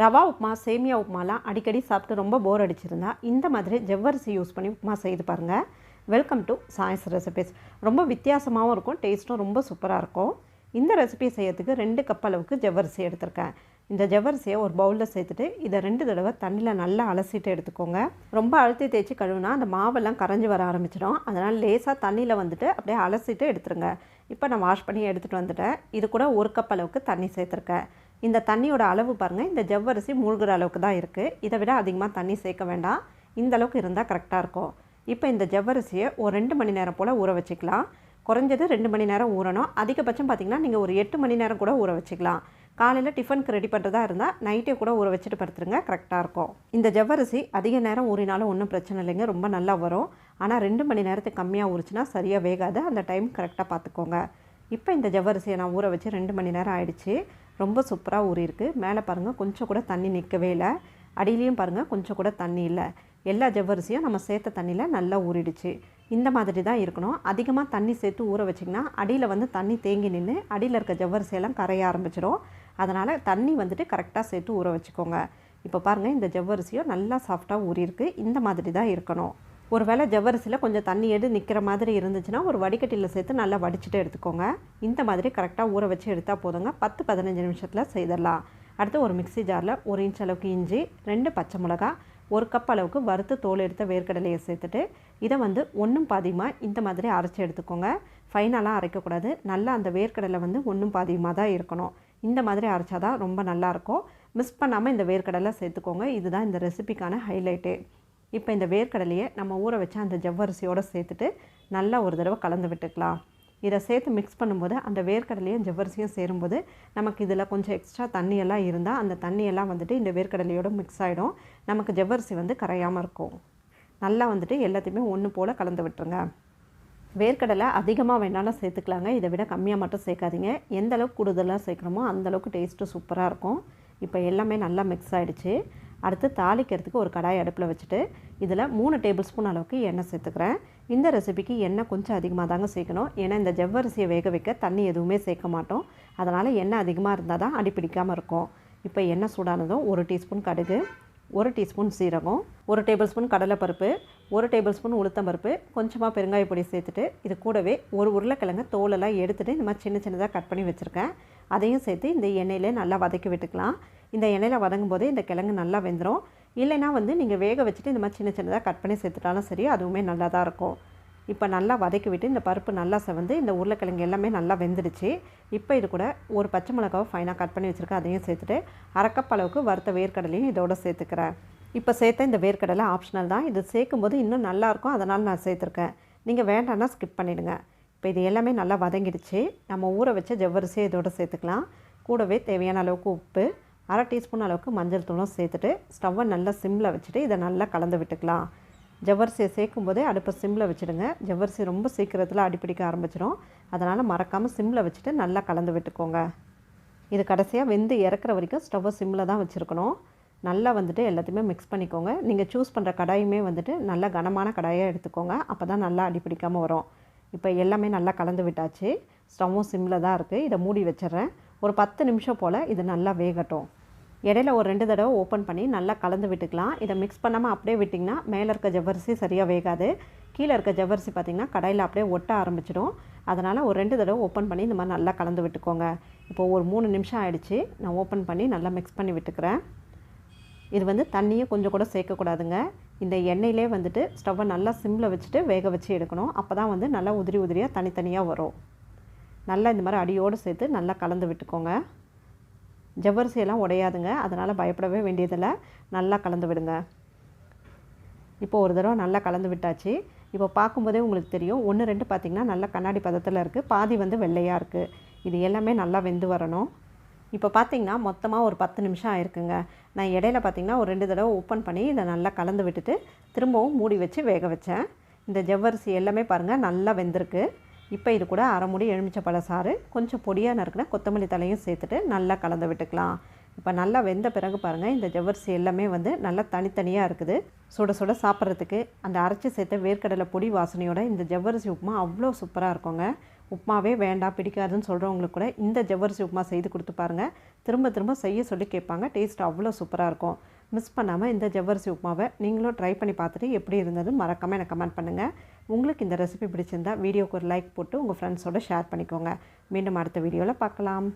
ரவா உப்புமா சேமியா உப்புமாலாம் அடிக்கடி சாப்பிட்டு ரொம்ப போர் அடிச்சிருந்தா இந்த மாதிரி ஜவ்வரிசி யூஸ் பண்ணி உப்புமா செய்து பாருங்கள் வெல்கம் டு சாய்ஸ் ரெசிபிஸ் ரொம்ப வித்தியாசமாகவும் இருக்கும் டேஸ்ட்டும் ரொம்ப சூப்பராக இருக்கும். இந்த ரெசிபி செய்யறதுக்கு ரெண்டு கப் அளவுக்கு ஜவ்வரிசி எடுத்திருக்கேன். இந்த ஜவ்வரிசியை ஒரு பவுலில் சேர்த்துட்டு இதை ரெண்டு தடவை தண்ணியில் நல்லா அலசிட்டு எடுத்துக்கோங்க. ரொம்ப அழுத்தி தேய்ச்சி கழுவுனா அந்த மாவெல்லாம் கரைஞ்சி வர ஆரம்பிச்சிடும். அதனால் லேசாக தண்ணியில் வந்துட்டு அப்படியே அலசிட்டு எடுத்துருங்க. இப்போ நான் வாஷ் பண்ணி எடுத்துகிட்டு வந்துட்டேன். இது கூட ஒரு கப் அளவுக்கு தண்ணி சேர்த்துருக்கேன். இந்த தண்ணியோட அளவு பாருங்கள் இந்த ஜவ்வரிசி மூழ்கிற அளவுக்கு தான் இருக்குது இதை விட அதிகமாக தண்ணி சேர்க்க வேண்டாம். இந்த அளவுக்கு இருந்தால் கரெக்டாக இருக்கும். இப்போ இந்த ஜவ்வரிசியை ஒரு ரெண்டு மணி நேரம் போல் ஊற வச்சுக்கலாம். குறைஞ்சது ரெண்டு மணி நேரம் ஊறணும். அதிகபட்சம் பார்த்திங்கன்னா நீங்கள் ஒரு எட்டு மணி நேரம் கூட ஊற வச்சுக்கலாம். காலையில் டிஃபனுக்கு ரெடி பண்ணுறதா இருந்தால் நைட்டே கூட ஊற வச்சுட்டு படுத்துருங்க கரெக்டாக இருக்கும். இந்த ஜவ்வரிசி அதிக நேரம் ஊறினாலும் ஒன்றும் பிரச்சனை இல்லைங்க. ரொம்ப நல்லா வரும். ஆனால் ரெண்டு மணி நேரத்துக்கு கம்மியாக ஊறிச்சுன்னா சரியாக வேகாது. அந்த டைம் கரெக்டாக பார்த்துக்கோங்க இப்போ இந்த ஜவ்வரிசியை நான் ஊற வச்சு ரெண்டு மணி நேரம் ஆயிடுச்சு. ரொம்ப சூப்பராக ஊறியிருக்கு. மேலே பாருங்கள் கொஞ்சம் கூட தண்ணி நிற்கவே இல்லை. அடியிலையும் பாருங்கள் கொஞ்சம் கூட தண்ணி இல்லை. எல்லா ஜவ்வரிசியும் நம்ம சேர்த்த தண்ணியில் நல்லா ஊறிடுச்சு. இந்த மாதிரி தான் இருக்கணும். அதிகமாக தண்ணி சேர்த்து ஊற வச்சிங்கன்னா அடியில் வந்து தண்ணி தேங்கி நின்று அடியில் இருக்க ஜவ்வரிசியெல்லாம் கரைய ஆரம்பிச்சிடும். அதனால் தண்ணி வந்துட்டு கரெக்டாக சேர்த்து ஊற வச்சுக்கோங்க. இப்போ பாருங்கள் இந்த ஜவ்வரிசியும் நல்லா சாஃப்டாக ஊறியிருக்கு. இந்த மாதிரி தான் இருக்கணும். ஒரு வேளை ஜவ்வரிசியில் கொஞ்சம் தண்ணி எடு நிற்கிற மாதிரி இருந்துச்சுன்னா ஒரு வடிகட்டியில் சேர்த்து நல்லா வடிச்சிட்டு எடுத்துக்கோங்க. இந்த மாதிரி கரெக்டாக ஊற வச்சு எடுத்தால் போதுங்க. பத்து பதினஞ்சு நிமிஷத்தில் செய்திடலாம் அடுத்து ஒரு மிக்ஸி ஜாரில் ஒரு இன்ச் அளவுக்கு இஞ்சி ரெண்டு பச்சை மிளகா ஒரு கப் அளவுக்கு வறுத்து தோல் எடுத்த வேர்க்கடலையை சேர்த்துட்டு இதை வந்து ஒன்றும் பாதியமாக இந்த மாதிரி அரைச்சி எடுத்துக்கோங்க. ஃபைனலாக அரைக்கக்கூடாது நல்லா அந்த வேர்க்கடலை வந்து ஒன்றும் பாதியமாக தான் இருக்கணும். இந்த மாதிரி அரைச்சா தான் ரொம்ப நல்லாயிருக்கும் மிஸ் பண்ணாமல் இந்த வேர்க்கடலை சேர்த்துக்கோங்க. இதுதான் இந்த ரெசிபிக்கான ஹைலைட்டே இப்போ இந்த வேர்க்கடலையை நம்ம ஊற வச்ச அந்த ஜவ்வரிசியோடு சேர்த்துட்டு நல்லா ஒரு தடவை கலந்து விட்டுக்கலாம். இதை சேர்த்து மிக்ஸ் பண்ணும்போது அந்த வேர்க்கடலையும் ஜவ்வரிசியும் சேரும்போது நமக்கு இதில் கொஞ்சம் எக்ஸ்ட்ரா தண்ணியெல்லாம் இருந்தால் அந்த தண்ணியெல்லாம் வந்துட்டு இந்த வேர்க்கடலையோட மிக்ஸ் ஆகிடும் நமக்கு ஜவ்வரிசி வந்து கரையாமல் இருக்கும். நல்லா வந்துட்டு எல்லாத்தையுமே ஒன்று போல் கலந்து விட்டுருங்க. வேர்க்கடலை அதிகமாக வேணாலும் சேர்த்துக்கலாங்க. இதை விட கம்மியாக மட்டும் சேர்க்காதீங்க. எந்த அளவுக்கு கூடுதலாக சேர்க்குறோமோ அந்தளவுக்கு டேஸ்ட்டு சூப்பராக இருக்கும். இப்போ எல்லாமே நல்லா மிக்ஸ் ஆகிடுச்சு அடுத்து தாளிக்கிறதுக்கு ஒரு கடாய் அடுப்பில் வச்சுட்டு இதில் மூணு டேபிள் ஸ்பூன் அளவுக்கு எண்ணெய் சேர்த்துக்கிறேன். இந்த ரெசிபிக்கு எண்ணெய் கொஞ்சம் அதிகமாக தாங்க சேர்க்கணும். ஏன்னா இந்த ஜவ்வரிசியை வேக வைக்க தண்ணி எதுவுமே சேர்க்க மாட்டோம். அதனால் எண்ணெய் அதிகமாக இருந்தால் தான் அடி பிடிக்காமல் இருக்கும். இப்போ எண்ணெய் சூடானதும் ஒரு டீஸ்பூன் கடுகு ஒரு டீஸ்பூன் சீரகம் ஒரு டேபிள் ஸ்பூன் கடலைப்பருப்பு ஒரு டேபிள் ஸ்பூன் உளுத்தம்பருப்பு கொஞ்சமாக பெருங்காய பொடி சேர்த்துட்டு இது கூடவே ஒரு உருளைக்கிழங்கு தோலெல்லாம் எடுத்துகிட்டு இந்த மாதிரி சின்ன சின்னதாக கட் பண்ணி வச்சுருக்கேன். அதையும் சேர்த்து இந்த எண்ணெயிலே நல்லா வதக்கி விட்டுக்கலாம். இந்த எண்ணெயில் வதங்கும் போதே இந்த கிழங்கு நல்லா வெந்துடும் இல்லைனா வந்து நீங்கள் வேக வச்சுட்டு இந்த மாதிரி சின்ன சின்னதாக கட் பண்ணி சேர்த்துட்டாலும் சரி அதுவுமே நல்லா தான் இருக்கும். இப்போ நல்லா வதக்கி விட்டு இந்த பருப்பு நல்லா செவந்து இந்த உருளைக்கிழங்கு எல்லாமே நல்லா வெந்துடுச்சு. இப்போ இது கூட ஒரு பச்சை மிளகாவை ஃபைனாக கட் பண்ணி வச்சுருக்கேன். அதையும் சேர்த்துட்டு அரைக்கப் அளவுக்கு வறுத்த வேர்க்கடலையும் இதோட சேர்த்துக்கிறேன். இப்போ சேர்த்த இந்த வேர்க்கடலை ஆப்ஷனல் தான். இது சேர்க்கும்போது இன்னும் நல்லாயிருக்கும் அதனால் நான் சேர்த்துருக்கேன். நீங்கள் வேண்டாம்னா ஸ்கிப் பண்ணிவிடுங்க இப்போ இது எல்லாமே நல்லா வதங்கிடுச்சு. நம்ம ஊற வச்ச ஜவ்வரிசியை இதோட சேர்த்துக்கலாம். கூடவே தேவையான அளவுக்கு உப்பு அரை டீஸ்பூன் அளவுக்கு மஞ்சள் தூளும் சேர்த்துட்டு ஸ்டவ்வை நல்லா சிம்மில் வச்சுட்டு இதை நல்லா கலந்து விட்டுக்கலாம். ஜவ்வரிசியை சேர்க்கும் போதே அடுப்பை சிம்மில் வச்சுடுங்க. ஜவ்வரிசி ரொம்ப சீக்கிரத்தில் அடிப்பிடிக்க ஆரம்பிச்சிடும். அதனால் மறக்காமல் சிம்மில் வச்சுட்டு நல்லா கலந்து விட்டுக்கோங்க. இது கடைசியாக வெந்து இறக்குற வரைக்கும் ஸ்டவ்வை சிம்மில் தான் வச்சுருக்கணும். நல்லா வந்துட்டு எல்லாத்தையுமே மிக்ஸ் பண்ணிக்கோங்க. நீங்கள் சூஸ் பண்ணுற கடாயுமே வந்துட்டு நல்லா கனமான கடாயாக எடுத்துக்கோங்க. அப்போ தான் நல்லா அடிப்பிடிக்காமல் வரும். இப்போ எல்லாமே நல்லா கலந்து விட்டாச்சு. ஸ்டவ்வும் சிம்மில் தான் இருக்குது இதை மூடி வச்சிடுறேன். ஒரு பத்து நிமிஷம் போல் இது நல்லா வேகட்டும். இடையில ஒரு ரெண்டு தடவை ஓப்பன் பண்ணி நல்லா கலந்து விட்டுக்கலாம். இதை மிக்ஸ் பண்ணாமல் அப்படியே விட்டிங்கன்னா மேலே இருக்க ஜவ்வரிசி சரியாக வேகாது. கீழே இருக்க ஜவ்வரிசி பார்த்திங்கன்னா கடையில் அப்படியே ஒட்ட ஆரம்பிச்சிடும். அதனால் ஒரு ரெண்டு தடவை ஓப்பன் பண்ணி இந்த மாதிரி நல்லா கலந்து விட்டுக்கோங்க. இப்போது ஒரு மூணு நிமிஷம் ஆகிடுச்சு நான் ஓப்பன் பண்ணி நல்லா மிக்ஸ் பண்ணி விட்டுக்கிறேன். இது வந்து தண்ணியை கொஞ்சம் கூட சேர்க்கக்கூடாதுங்க. இந்த எண்ணெயிலே வந்துட்டு ஸ்டவ்வை நல்லா சிம்மில் வச்சுட்டு வேக வச்சு எடுக்கணும். அப்போ தான் வந்து நல்லா உதிரி உதிரியாக தனித்தனியாக வரும். நல்லா இந்த மாதிரி அடியோடு சேர்த்து நல்லா கலந்து விட்டுக்கோங்க. ஜவ்வரிசையெல்லாம் உடையாதுங்க. அதனால் பயப்படவே வேண்டியதில்லை. நல்லா கலந்து விடுங்க. இப்போ ஒரு தடவை நல்லா கலந்து விட்டாச்சு. இப்போ பார்க்கும்போதே உங்களுக்கு தெரியும். ஒன்று ரெண்டு பார்த்திங்கன்னா நல்லா கண்ணாடி பதத்தில் இருக்குது பாதி வந்து வெள்ளையாக இருக்குது இது எல்லாமே நல்லா வெந்து வரணும். இப்போ பார்த்தீங்கன்னா மொத்தமாக ஒரு பத்து நிமிஷம் ஆயிருக்குங்க. நான் இடையில பார்த்தீங்கன்னா ஒரு ரெண்டு தடவை ஓப்பன் பண்ணி இதை நல்லா கலந்து விட்டுட்டு திரும்பவும் மூடி வச்சு வேக வச்சேன். இந்த ஜவ்வரிசி எல்லாமே பாருங்கள் நல்லா வெந்திருக்கு. இப்போ இது கூட அரை முடி எலுமிச்சை பழ சாறு கொஞ்சம் பொடியாக நறுக்கின கொத்தமல்லி தலையும் சேர்த்துட்டு நல்லா கலந்து விட்டுக்கலாம். இப்போ நல்லா வெந்த பிறகு பாருங்கள் இந்த ஜவ்வரிசி எல்லாமே வந்து நல்லா தனித்தனியாக இருக்குது. சுட சுட சாப்பிட்றதுக்கு அந்த அரைச்சி சேர்த்த வேர்க்கடலை பொடி வாசனையோட இந்த ஜவ்வரிசி உப்புமா அவ்வளோ சூப்பராக இருக்குங்க. உப்புமாவே வேண்டாம் பிடிக்காதுன்னு சொல்கிறவங்களுக்கு கூட இந்த ஜவ்வரிசி உப்புமா செய்து கொடுத்து பாருங்கள் திரும்ப திரும்ப செய்ய சொல்லி கேட்பாங்க டேஸ்ட் அவ்வளோ சூப்பராக இருக்கும். மிஸ் பண்ணாமல் இந்த ஜவ்வரிசி உப்புமாவை நீங்களும் ட்ரை பண்ணி பார்த்துட்டு எப்படி இருந்தது மறக்காமல் எனக்கு கமெண்ட் பண்ணுங்கள் உங்களுக்கு இந்த ரெசிபி பிடிச்சிருந்தா வீடியோக்கு ஒரு லைக் போட்டு உங்கள் ஃப்ரெண்ட்ஸோட ஷேர் பண்ணிக்கோங்க. மீண்டும் அடுத்த வீடியோவில் பார்க்கலாம்.